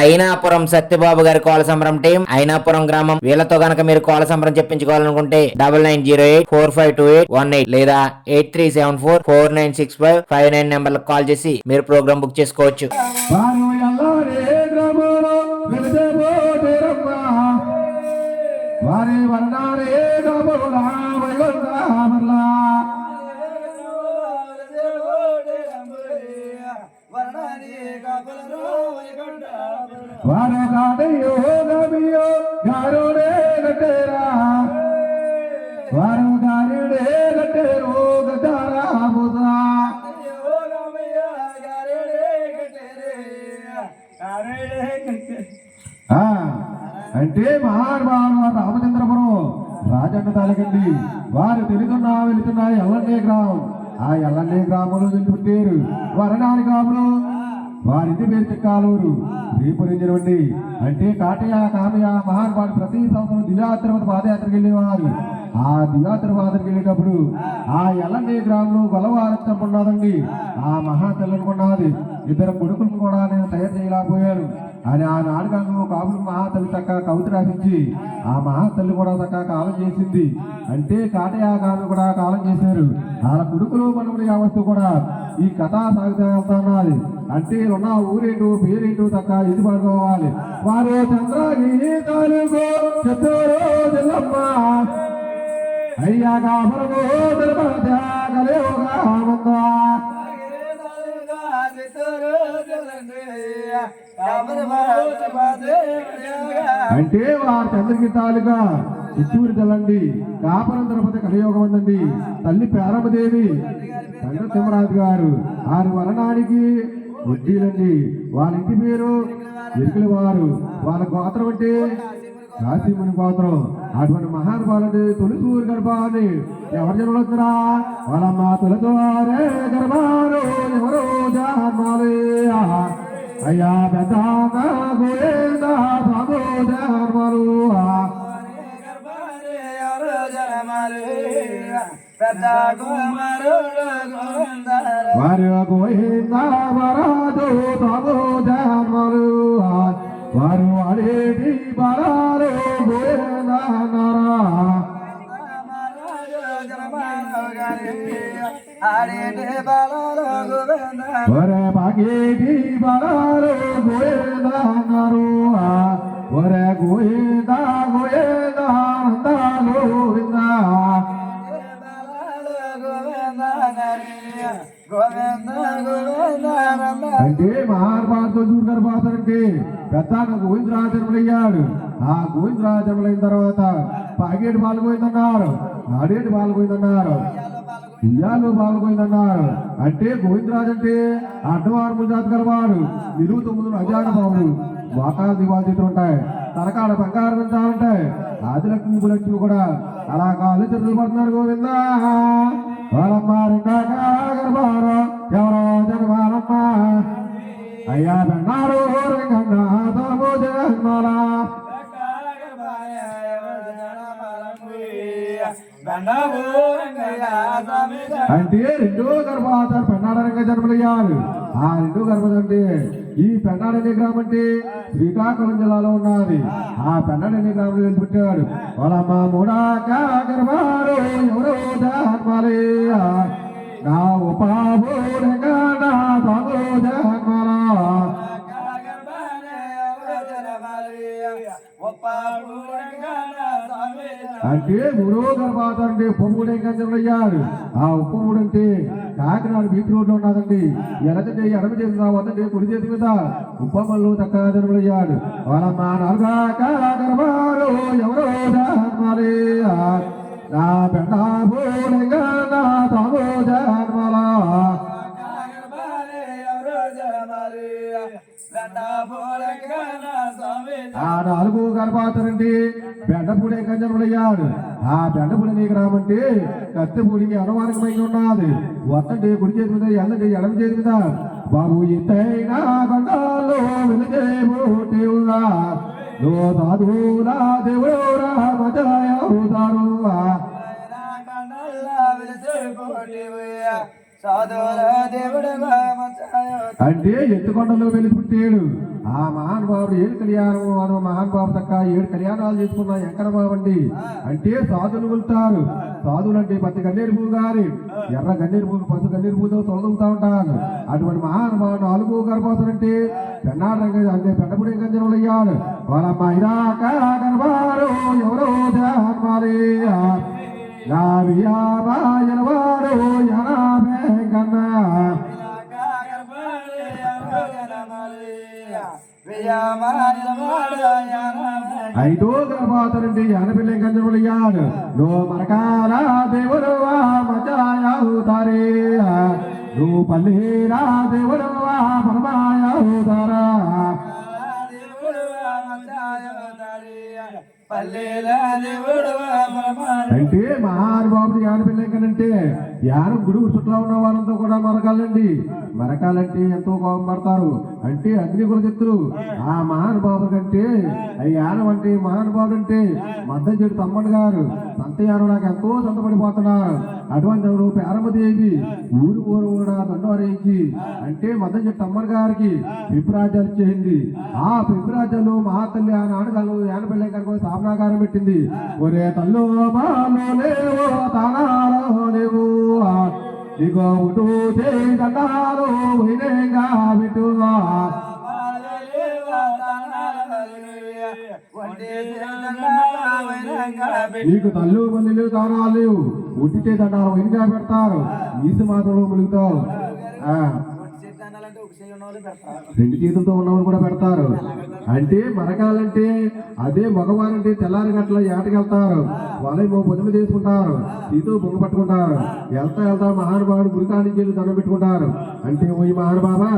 అయినాపురం సత్యబాబు గారి కోల సంబరం టీం అయినాపురం గ్రామం. వీళ్ళతో గనక మీరు కోల సంబరం చెప్పించుకోవాలనుకుంటే double nine zero eight four five two eight one eight లేదా eight three seven four four nine six five five nine నెంబర్లకు కాల్ చేసి మీరు ప్రోగ్రామ్ బుక్ చేసుకోవచ్చు. వారి ఎల్లారే వారు గాడయ్యో గమియో గారుడే గట్టేరా? వారు గారుడే గట్టేరు గట్టారా బుధా ఆ, అంటే మహానుభావుడు రామచంద్రపురం రాజన్న తాలకండి. వారు తెలుగున్నా వెళుతున్న ఎల్లండే గ్రామం. ఆ ఎల్లండే గ్రామంలో వెళ్తుంటారు వరణాని గ్రామంలో వారింటి పేరు చిక్కాలూరు రేపురించండి అంటే కాటయ కామయ మహానుభావుడు ప్రతి సంవత్సరం దివ్యాత్ర పాదయాత్రకు వెళ్ళేవారు. ఆ దివ్యాత్ర పాదకు వెళ్ళేటప్పుడు ఆ ఎల్లండి గ్రామంలో గొలవారత్వం ఉన్నదండి ఆ మహా తెల్లనుకున్నది ఇద్దరు కొడుకులు కూడా నేను తయారు చేయలేకపోయాను. అని ఆ నాటకంలో కాపులు మహాతల్లి చక్క కవిత రాసించి ఆ మహాతల్లి కూడా చక్క కాలం చేసింది. అంటే కాటయా గారు కూడా కాలం చేశారు. వాళ్ళ కొడుకులు మనముడి అవస్థ కూడా ఈ కథ సాగుతున్నది అంటే ఉన్న ఊరేటు పేరేంటో తక్క ఇది పడుకోవాలి. వారు చంద్రగిరి తాలూకు అంటే వారి చంద్రకి తాలుగా చిత్తూరు తెల్లండి. కాపురం తిరుపతి కలియోగం ఉందండి. తల్లి పేరమ్మదేవి తండ్రి తిమ్మరాజు గారు. ఆరు వరణానికి వడ్డీలండి. వాళ్ళ ఇంటి పేరు ఎరుకుల వారు. వాళ్ళ గోత్రం అంటే కాశీముని గోత్రం. అటువంటి మహానుభావులు తొలిసూరు గర్భాన్ని. ఎవరు జన్మలొచ్చరా మా తొలిసోరే గర్భాలు ఎవరో జన్మాలే. అయ్యా పెద్ద గోయేందా బాబు జన్మలు పెద్ద కుమారుడు గోవిందరావు వారు గోయిందా ఒరే బాగేటి బలాలు గోయేందన్నారు ఒరే గోయిందా గోయేందా అందాలు విందా అంటే మహాభారతం దూర్గర్భాసనంటే పెద్ద గోవిందరాజన్మలయ్యాడు ఆ గోవిందరాజన్మలైన తర్వాత పాగేటి పాల్గొయిందన్నారు ఆడేటి పాల్గొయిందన్నారు ఉయ్యాలు పాల్గొయిందన్నారు అంటే గోవిందరాజు అంటే అడ్డవారు జాతి వారు ఇరువు తొమ్మిది అజాడ వాటాలు మోకాలు ఉంటాయి. తలకాడ బంగారం ఉంటాయి. ఆదిలక్ష్మి ఉపలక్ష్మి కూడా. అలా కాళ్ళు చెట్లు పడుతున్నారు గోవింద. వాళ్ళమ్మ ఎవరో అయ్యా బెన్నారు రంగన్న అంటే రెండో గర్భాధార పెన్నాడరంగా జన్మలయ్యాలి ఆ రెండో గర్భం అంటే ఈ పెన్నాడు అనే గ్రామం అంటే శ్రీకాకుళం జిల్లాలో ఉన్నది. ఆ పెన్నాడు అనే గ్రామంలో వెళ్ళి పుట్టాడు వాళ్ళమ్మ మూడాక గర్భాలు ఎవరో జన్మాలే నా ఉపాభూడగా నా తాగు ఉపాభూడగా అంటే మూడో గర్భాధార అంటే ఉప్పమూడే కంచెలయ్యాడు ఆ ఉప్పమూడు అంటే కాకినాడ బీచ్ రోడ్లో ఉన్నదండి. ఎనకంటే ఎడమ చేతి మీద వద్దండి కుడి చేతి మీద ఉప్పమల్లు తక్కువ జన్మలయ్యాడు వాళ్ళమ్మ నాలుగా ఎవరో నా పెండ పూడంగా నా తమో జన్మలా. ఆ నాలుగు గర్భాతరండి బెండపూడి కంజములయ్యాడు ఆ బెండపూడి నీకు రామంటే కత్తిపూడికి అనుమానకమై ఉన్నది. వత్తండి కుడి చేతి మీద ఎల్లండి ఎడమ చేతి మీద. బాబు ఎత్తైనా కొండాల్లో వెలిగేవుగా లో సాధువులా దేవుడా మజాయ అవుతారు అంటే ఎత్తుకొండలో వెళ్ళి పుట్టాడు ఆ మహానుభావుడు ఏడు కళ్యాణం అదో మహానుభావు తక్క ఏడు కళ్యాణాలు చేసుకున్న ఎక్కడ బాబండి అంటే సాధులు వెళ్తారు సాధువులు అంటే పత్తి గన్నేరు పువ్వు గారి ఎర్ర గన్నేరు పువ్వు పసు గన్నేరు పువ్వుతో తొలగుతూ ఉంటాను అటువంటి మహానుభావుడు నాలుగు గర్భవతులంటే పెన్నాడు రంగ అంటే పెద్దపుడి గంజనములు అయ్యాడు వాళ్ళమ్మ ఇరాక గర్భారు ఎవరో ధ్యాన్మాలే. నావియాబాయనవాడు యనాభే కన్నా. ఐదో గర్భాతరండి అనపిల్లి గంజములయ్యాడు నో మరకాల దేవుడు మజాయావుతారే నువ్వు పల్లీరా దేవుడు పరమాయావుతారా అంటే మహానుభావుడు యానపిల్ల కనంటే యానం గుడి చుట్టూ ఉన్న వారంతా కూడా మరకాలండి. మరకాలంటే ఎంతో కోపం పడతారు. అంటే అగ్ని కులచిత్తులు ఆ మహానుభావుడు కంటే ఆ యానం అంటే మహానుభావుడు అంటే మద్దం చెడు తమ్మడు గారు. సంతయానం నాకు ఎంతో సంతపడిపోతున్నారు. అటువంటి ప్రారంభదేవి ఊరు ఊరు కూడా దండవరించి అంటే మద్దం చెట్టు తమ్మడు గారికి పిప్రాజ్యాలు ఇచ్చేసింది ఆ పిప్రాజ్యాలు మహాతల్లి ఆ నాటకాలు యానపిల్ల గారికి స్థాపనాకారం పెట్టింది. ఒరే తల్లు మాలో లేవో తానాలో లేవు. ఇగో ఉటు దండాలు వినేగా విటువా నీకు తల్లు మల్లెలు తానాలు ఉట్టి ఉట్టితే వెనుక పెడతారు ఈసు మాత్రం ములుగుతావు. రెండు చేతులతో ఉన్నవాళ్ళు కూడా పెడతారు. అంటే మరకాలంటే అదే మగవారంటే తెల్లారి గట్ల ఏటకెళ్తారు వాళ్ళేమో పొద్దున తీసుకుంటారు తీతో బొంగ పట్టుకుంటారు. వెళ్తా వెళ్తా మహానుభావుడు గురికానికి వెళ్ళి దండం పెట్టుకుంటారు. అంటే ఓ ఈ మహానుభావా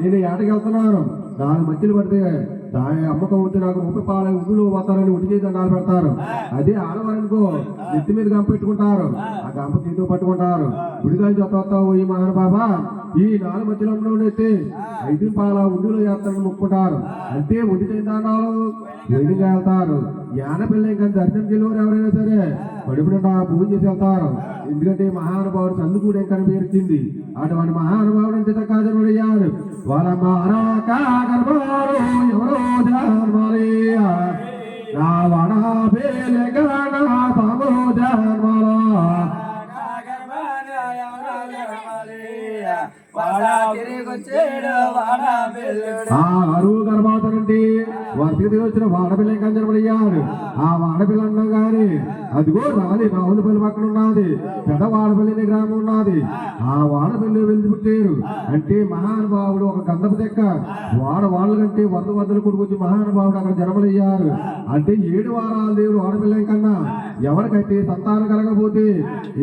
నేను ఏటకెళ్తున్నాను నాలుగు మధ్యలు పడితే దాని అమ్మకం ఉంటే నాకు ముప్పై పాల ఉగ్గులు పోతారని ఉడికి దండాలు పెడతారు. అదే ఆడవారనుకో నెత్తి మీద గంప పెట్టుకుంటారు. ఆ గంప తీతో పట్టుకుంటారు. గుడికాయ చొత్త ఈ మహానుభావా ఈ నాలుగు మధ్యలో ఉన్నట్టే ఐదు పాల ఉండిలో చేస్తారని మొక్కుంటారు అంటే ఉడికైన దండాలు వెలుగా వెళ్తారు. యానపిల్ల ఇంకా దర్శనం గెలువారు ఎవరైనా సరే. పడిపడిన పూజ చేసి వెళ్తారు. ఎందుకంటే మహానుభావుడు చందుకూడు ఇంకా పేర్చింది అటువంటి మహానుభావుడు అంటే కాజనుడయ్యాడు వాళ్ళ మహాకాగర్భారు ఎవరో ధర్మాలయ నా వడ పేలగణ బాబు అరువు గర్భాతనండి వర్తికి వచ్చిన వాడపిల్ల కంజనబడియాడు ఆ వాడపిల్ల అన్నాం గాని అదిగో రాలి బావులపల్లి పక్కన ఉన్నది పెద్ద వాడపల్లి గ్రామం ఉన్నది ఆ వాడపల్లి వెళ్ళి పుట్టారు. అంటే మహానుభావుడు ఒక గంధపు చెక్క. వాడ వాళ్ళ కంటే వంద వందలు కొడుకొచ్చి మహానుభావుడు అక్కడ జన్మలయ్యారు అంటే ఏడు వారాల దేవుడు వాడపిల్ల కన్నా ఎవరికైతే సంతానం కలగకపోతే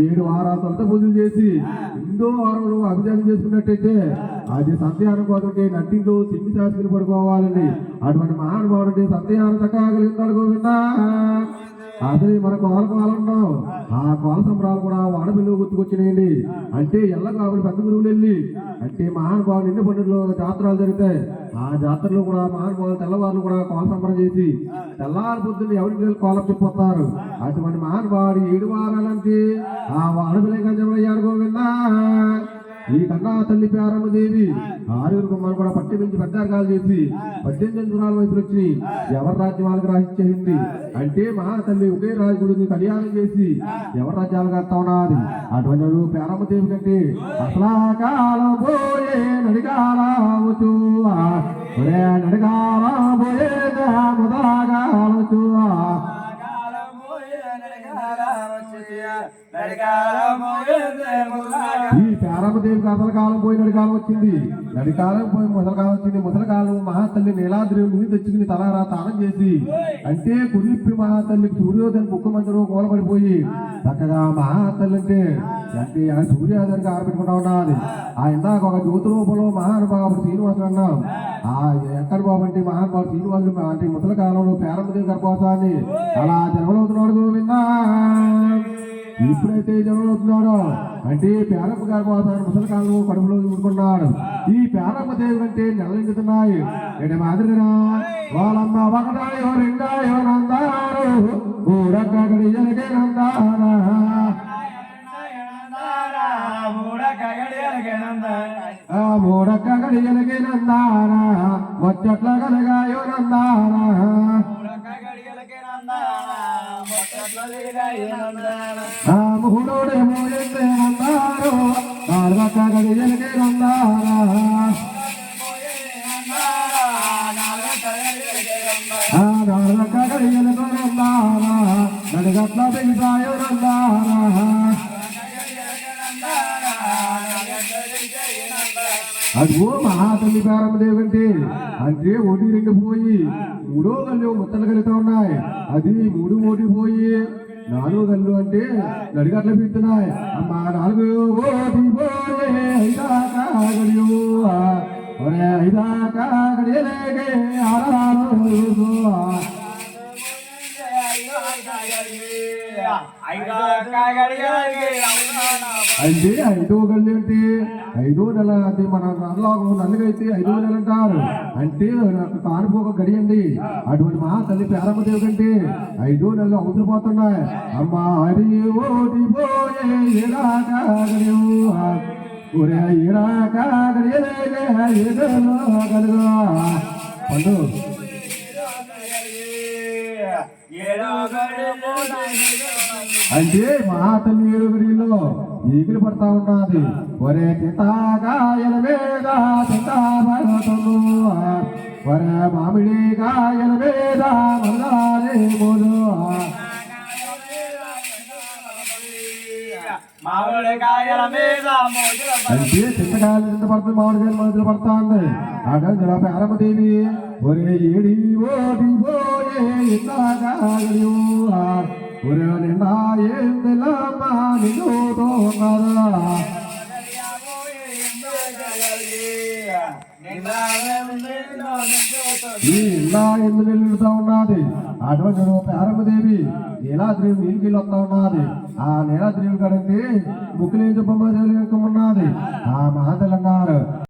ఏడు వారాల తొలత పూజలు చేసి ఎనిమిదో వారంలో అభిజానం చేసుకున్నట్టయితే అది సంతానం కోసం నట్టింట్లో తిండి శాస్త్రి పడుకోవాలండి అటువంటి మహానుభావుడి అంటే సంతానం చక్కగా గోవిందా అసలు మన కోల కాలంలో ఆ కోల సంబరాలు కూడా వాడపిల్లు గుర్తుకొచ్చినాయండి. అంటే ఎల్ల కాబట్టి పెద్ద గురువులు వెళ్ళి అంటే మహానుభావులు ఎన్ని పండుగలు జాతరాలు జరుగుతాయి ఆ జాతరలో కూడా మహానుభావులు తెల్లవారులు కూడా కోల సంబరం చేసి తెల్లారి పొద్దున్న ఎవరికి వెళ్ళి కోలం చెప్పొస్తారు అటువంటి మహానుభావుడు ఏడు వారాలంటే ఆ వాడపిల్ల గంజమయ్యాడు గోవిందా ఈ కన్నా తల్లి పేరమ్మ దేవి ఆరుగురు కుమారు కూడా పట్టి నుంచి పెద్దార్గాలు చేసి పద్దెనిమిది దూరాల వయసులు వచ్చి ఎవరి రాజ్యం వాళ్ళకి రాసిచ్చేసింది అంటే మహా తల్లి ఒకే రాజుడిని కళ్యాణం చేసి ఎవరి రాజ్యాలు కడతా ఉన్నది? అటువంటి పేరమ్మ దేవి కంటే అసలా కాలం పోయే పోయే ముదాగాలవచ్చు ఈ పేరమ్మదేవి అసలు కాలం పోయి నడికాలం వచ్చింది. నడికాలం పోయి ముసలకాలం వచ్చింది. ముసలకాలం మహాతల్లి నీలాద్రి నువ్వు తెచ్చుకుని తలారా తానం చేసి అంటే కురిప్పి మహాతల్లి సూర్యోదయం బుక్క మధ్యలో కూలబడిపోయి చక్కగా మహాతల్లి అంటే అంటే ఆ సూర్యోదయానికి ఆరబెట్టుకుంటా ఉన్నది ఆ ఇందాక ఒక జ్యోతి రూపంలో మహానుభావుడు శ్రీనివాసుడు అన్నాం ఆ ఎక్కడ బాబు అంటే మహానుభావుడు శ్రీనివాసుడు అంటే ముసల కాలంలో పేరమ్మదేవి గర్భవతాన్ని అలా జన్మలవుతున్నాడు గోవిందా. ఎప్పుడైతే జనం అవుతున్నాడో. అంటే పేరప్ప గర్భవతాన్ని ముసలి కాలంలో కడుపులో ఊరుకున్నాడు ఈ పేరప్ప దేవుడు అంటే నెలలించుతున్నాయి నేను మాదిరిగా వాళ్ళమ్మ ఒకటాయో రెండాయో నందారు. మూడక్కడి జరిగే నందారా? మూడ కగడి ఆ మూడక్క గడియలకి నందారా? వచ్చట్ల కలగాయో నందారా? ఆ ముహుడోడే మోయంతే నందారో నాలుగక్క గడియలకి నందాన ఆ నాలుగక్క గడియలకు నందాన నడిగట్ల దిగుతాయో నందాన అదిగో మహాతల్లి ప్రారంభదేవి అంటే ఒకటి రెండు పోయి మూడో గల్లు ముత్తలు కలుగుతా ఉన్నాయి. అది మూడు ఓటి పోయి నాలుగో గల్లు అంటే నడిగట్ల పెడుతున్నాయి అమ్మా నాలుగు ఓటి పోయే ఆరాలు ఐదో గల్లి అంటే ఐదో నెల అంటే మన నల్లలాగా నల్లగైతే ఐదో నెల అంటారు అంటే నాకు గడియండి. అటువంటి మహా తల్లి ప్రారంభదేవి కంటే ఐదో నెలలు అవసరం పోతున్నాయి. అమ్మా హరి ఓటి పోయే ఏడాకా గడియో. ఒరే ఏడాకా గడియలేగే ఏదో కలుగా పండు. అంటే మహాతల్లి ఏడుగురిలో ఈగిలి పడతా ఉన్నది ఒరే చింతాకాయల మీద చింతాభరతము ఒరే మామిడి కాయల మీద మోజుల అంటే చింతకాయలు చింత పడుతుంది మామిడికాయలు మొదలు పడతా ఉంది. అక్కడ పేరమదేవి ఒరే ఏడి ఓడి పోయే ఇందాకాయలు నిండా ఏందిలమ్మా ఎందుకు ఉన్నది? అటువంటి ప్రారంభదేవి నీలాద్రి నీళ్ళకి వస్తా ఉన్నది. ఆ నీలాద్రి కడిగి ముక్కులేని బొమ్మ ఉన్నది ఆ మహాతలు అన్నారు